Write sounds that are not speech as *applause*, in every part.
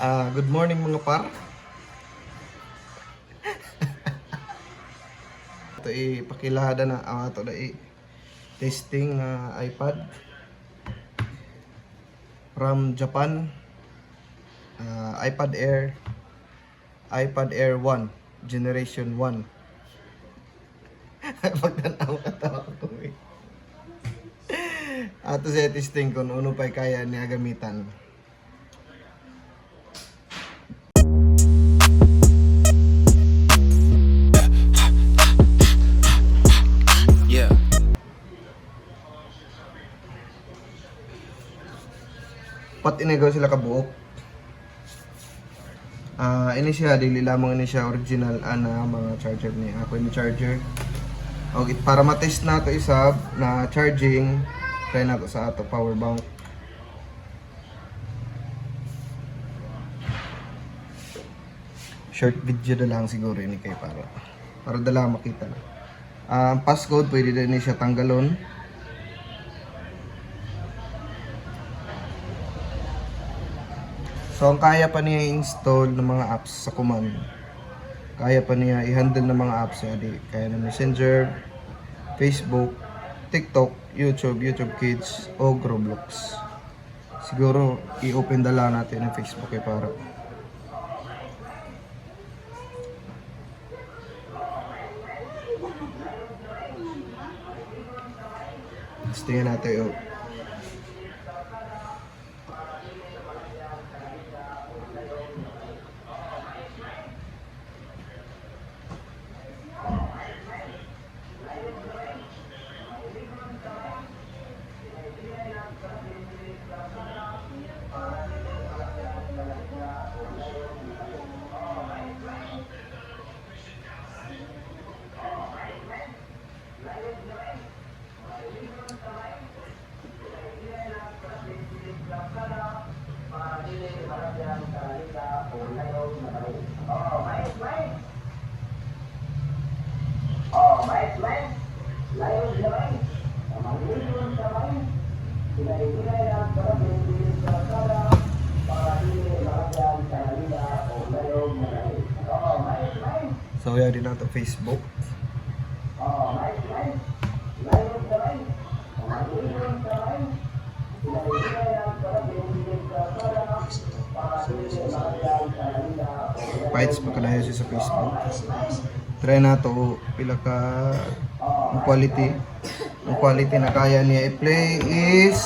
Ah, good morning mga par. *laughs* ito ipakilada na ang ato na testing ah, iPad from Japan. Ah, iPad Air iPad Air 1 Generation 1. Pagtanaw ka tawa ko eh. Ato sa testing kung ano pa kaya niya gamitan. Pat inigaw sila kabuok. Ah, ini siya dili lamang ini siya original ana mga charger ni. Ako ni charger. Okay, para ma-test na to isa na charging try na to sa ato power bank. Short video na lang siguro ini kay para para dala makita na. Ah, ang passcode pwede din siya tanggalon. So, ang kaya pa niya i-install ng mga apps sa command. Kaya pa niya i-handle ng mga apps niya. Di, kaya na Messenger, Facebook, TikTok, YouTube, YouTube Kids, o Roblox. Siguro, i-open dala natin ang Facebook eh para. Gusto niya natin i So, yan din natin Facebook. Fights pa kalayo siya sa Facebook. Try na to pila ka quality. Ang quality na kaya niya i-play is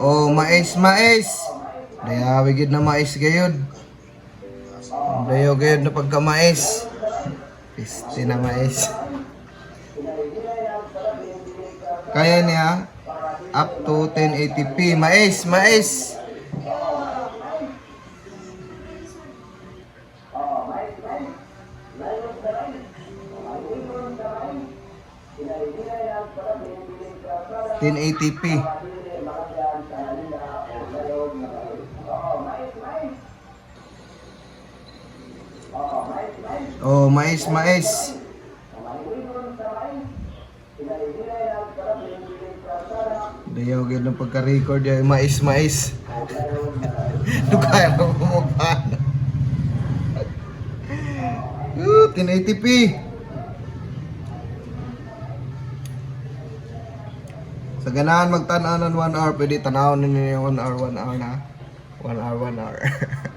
Oh, mais, mais. Daya wigid na mais gayud. Dayo gayud na pagka mais. Piste na mais. Kaya niya up to 1080p. Mais, mais. Ten eighty Oh, mais, mais. Dayaw gid ng pagka-record yung mais, mais. Dugay mo kumapa. Uh, 1080p. Sa ganahan magtanaw ng 1 hour, pwede tanaw ninyo yung 1 hour, 1 hour na. 1 hour, 1 hour. *laughs*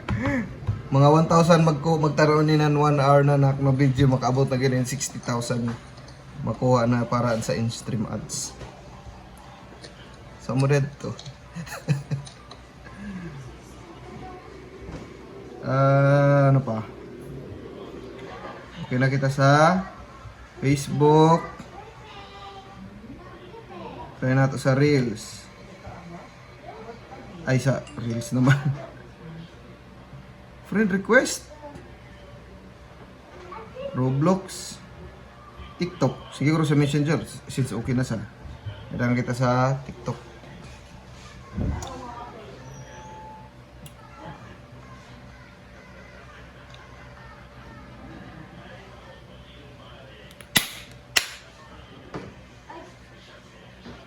Mga 1,000 magko magtaroon ni nan 1 hour na nak na video makaabot na ganyan 60,000 makuha na para sa in-stream ads. Sa mo to. *laughs* Ah, ano pa? Okay na kita sa Facebook. Try nato sa Reels. Ay, sa Reels naman. *laughs* Friend request. Roblox. TikTok. Siguro sa Messenger since okay na sa. Kailangan kita sa TikTok.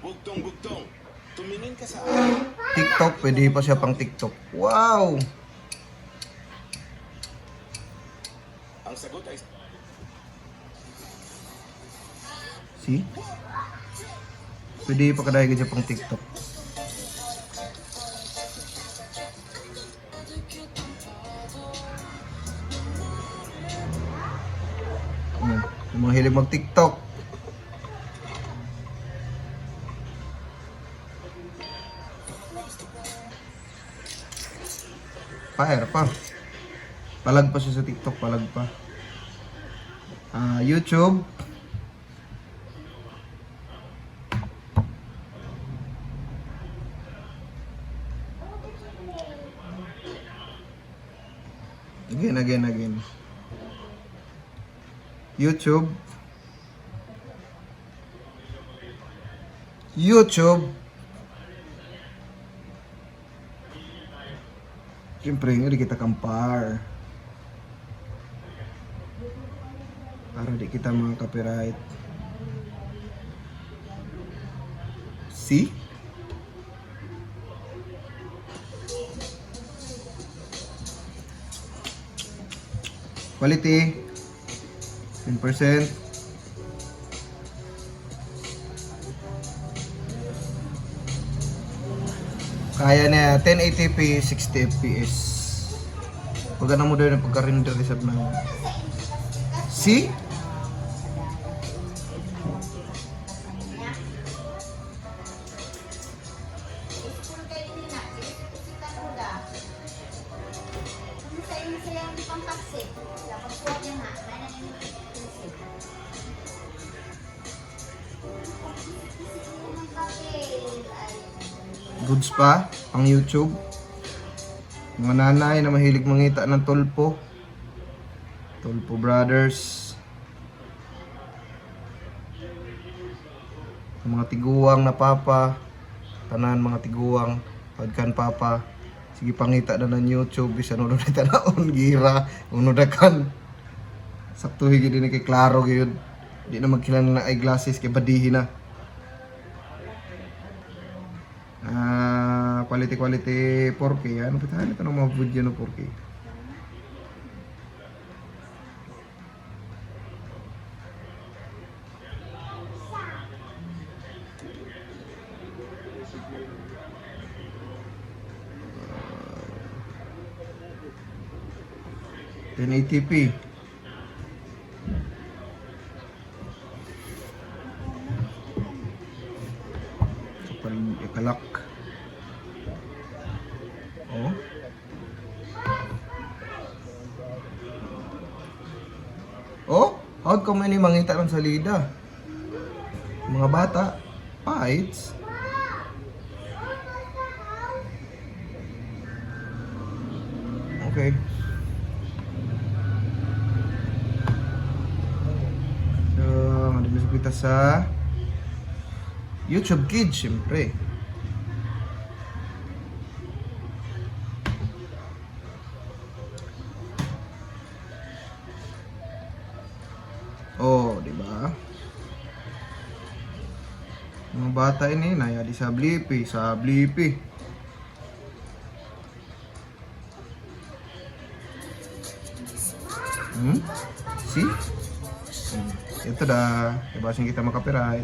Bugtong-bugtong. Tumingin ka sa TikTok, pwede pa siya pang TikTok. Wow! See? Pwede pa kadahig siya pang TikTok. Hmm. Yung mga hilig mag TikTok. Fire pa. Palag pa siya sa TikTok, palag pa. Ah, YouTube. YouTube. YouTube. Siyempre, nga kita kampar. Para di kita mga copyright. See? Quality. 10%. Kaya na 1080p, 60 fps. Pag ano mo doon yung pagka-render result na. See? Goods pa, pang YouTube. Mga nanay na mahilig mangita ng tulpo. Tulpo Brothers. Mga tiguang na papa. Tanan mga tiguang. Pagkan papa. Sige pangita na ng YouTube. Bisa nunod na tanaon. Gira. Unodakan. Sakto higit din kay Klaro gyud. Di na magkilala na eyeglasses kay badihi na. Ah, quality quality 4K. Ano pa tayo ito ng mga video ng 4K? Uh, 1080p. Kapal ikalak. How come any mangita ng salida? Mga bata, fights. Okay. So, madalas kita sa YouTube Kids, syempre. Bata ini naya di sa Blippi, sa Blippi. Hmm? See? Hmm. Ito dah, ibasin kita makapiright.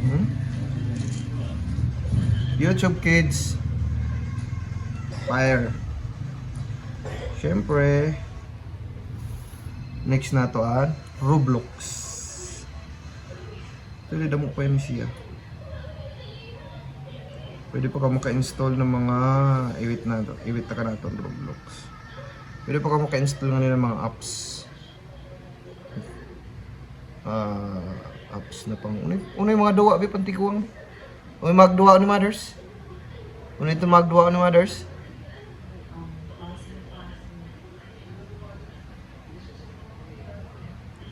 Hmm? YouTube Kids. Fire. Siyempre, next na to ah, Roblox. Pwede damo pa yun siya. Pwede pa ka maka-install ng mga iwit na to. Iwit na ka na to, Roblox. Pwede pa ka maka-install ng mga apps. Ah, apps na pang unay, unay mga duwa bi pantikuang. Unay magduwa ni mothers. Unay ito magduwa ni mothers.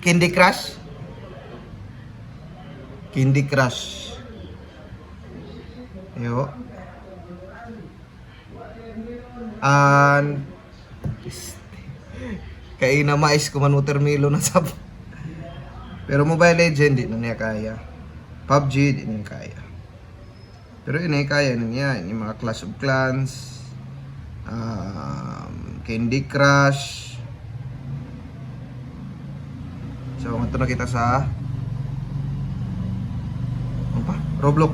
Candy Crush. Candy Crush. Yo. And kay na mais ko man watermelon na sab. Pero Mobile Legend di niya kaya. PUBG, di nyo kaya. Pero yun ay kaya niya, yung mga Clash of Clans, um, Candy Crush. So, ito na kita sa ano pa? Roblox.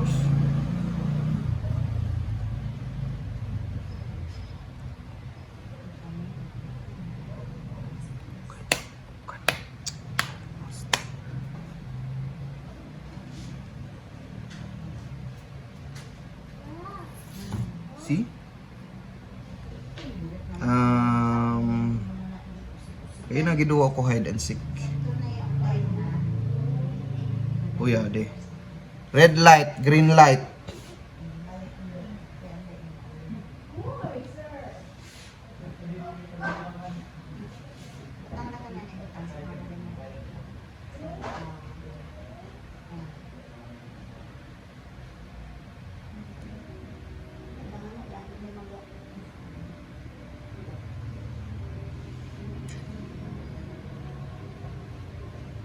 See? Um, kaya na giduwa ko hide and seek. Uya, de. Red light, green light.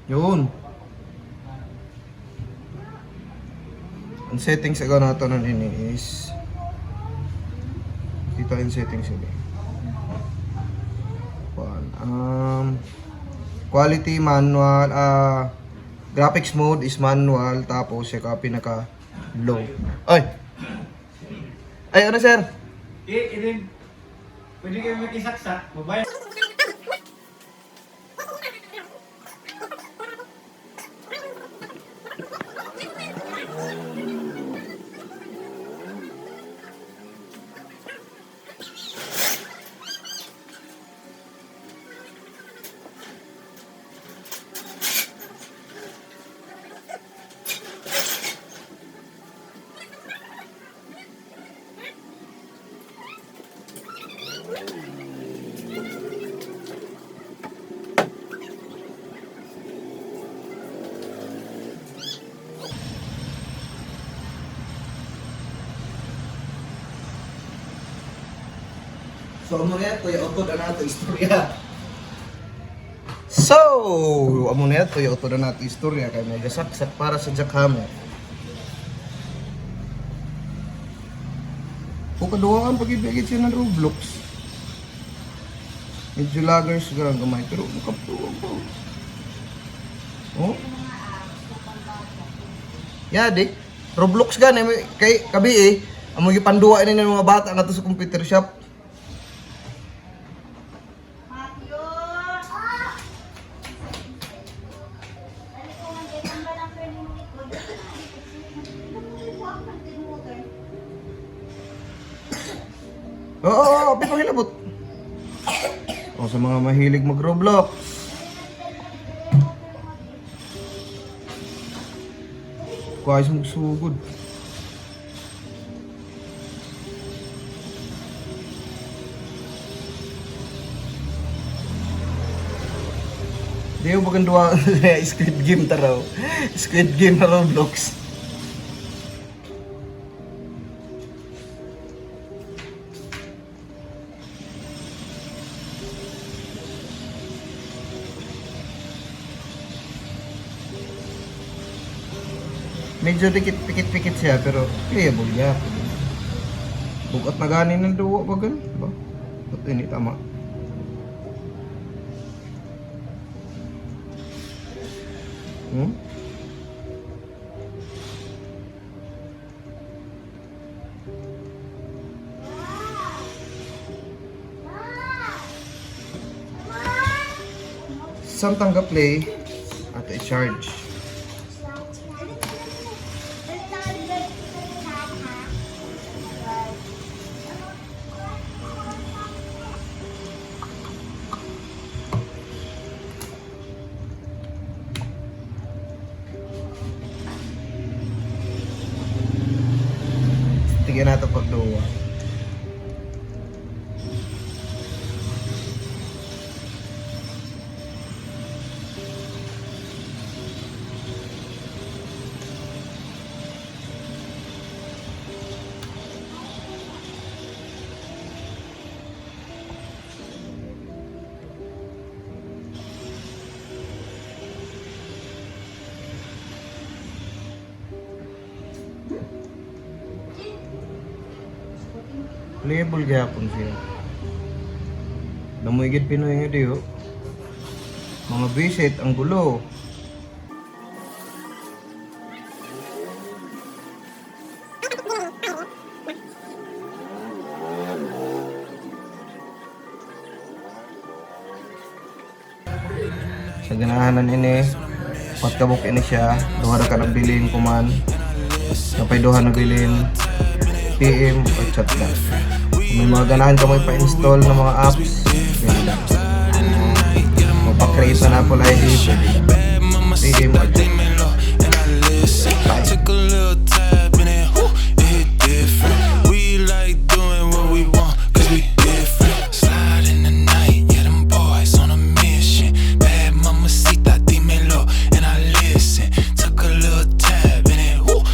Yun. Settings agaw nato nun ini is kita in settings ini. Kuan, Um, quality manual, ah graphics mode is manual tapos siya ka pinaka low. Ay. Ay ano sir? Eh, ini pwede kayo makisaksak, babae. So, amo na yan, Kuya Otto na nato istorya. So, amo na yan, Kuya Otto na nato istorya kay may gasaksak para sa Jackhammer. Kung kaduwaan pag-ibigit siya ng Roblox. Medyo lagers ka lang gamay, pero nakaptuwag po. Oh? Yeah, dik. Roblox gan eh, kay kabi eh. Amo gipanduwa ni ng mga bata nga to sa computer shop. Oo, oo, oo, pipangilabot. O, sa mga mahilig mag-Roblox. Kuha sa magsugod. Di mo magandwa *laughs* Squid Game taraw. Squid Game na Roblox. Medyo dikit-pikit-pikit siya pero playable niya. Bukat na ganin ng duwa ba gan? Ba? Ba't ini tama? Hmm? Saan tanggap play at i-charge? Natin pagduwa. Playable gyapon siya. Namoy gid Pinoy nga di oh. Mga visit ang gulo. Sa ganahanan ini, patkabok ini siya, duha ra ka nagbilin kuman. Kapay duha nagbilin PM o chat lang. May mga ganahan ka mo pa-install ng mga apps, pwede lang. Magpa-create na Apple ID, pwede lang. PM o chat. Bye.